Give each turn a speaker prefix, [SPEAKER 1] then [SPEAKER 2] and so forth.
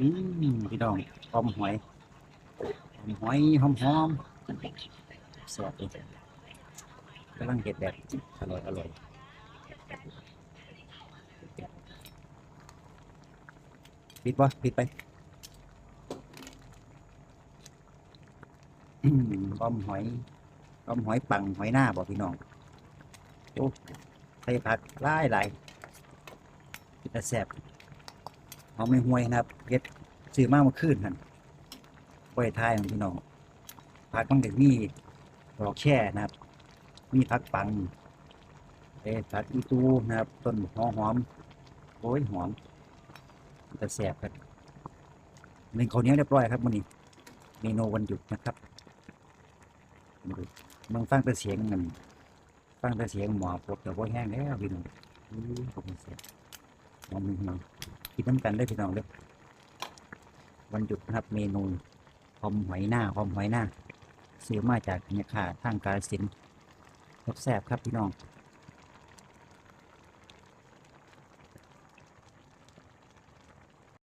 [SPEAKER 1] อืมพี่น้องหอมหอยหอมหอยหอมหอมแซ่บเลยกำลังเห็ดแบบอร่อยอร่อยปิดปะปิดไปอืมหอมหอยหอมหอยปังหอยหน้าบอกพี่น้องโอ้ใส่ผักหลายหลายแต่แซ่บ หอมไม่ห่วยนะครับเฮ็ดซื้อมาเมื่อคืนนั่นไว้ทายของพี่น้องผักมันก็มีดอกแช่นะครับ มีผักปังเอ้ผักอีตูนะครับ ต้นหอมหอมโอ้ยหอมจะแสบครับหนึ่งข้าวเหนียวเรียบร้อยครับมื้อนี้เมนูวันหยุดนะครับมึงฟังแต่เสียงเงินฟังแต่เสียงหมอปวดแต่ว่าแห้งแล้วพี่น้องอือผมเสียหอมหอม กินน้ำกันได้พี่น้องเลยวันหยุดนะครับเมนูหอมหอยหน้าหอมหอยหน้าซื้อมาจากเนี่ยค่ะทางการสินรสแซ่บครับพี่น้อง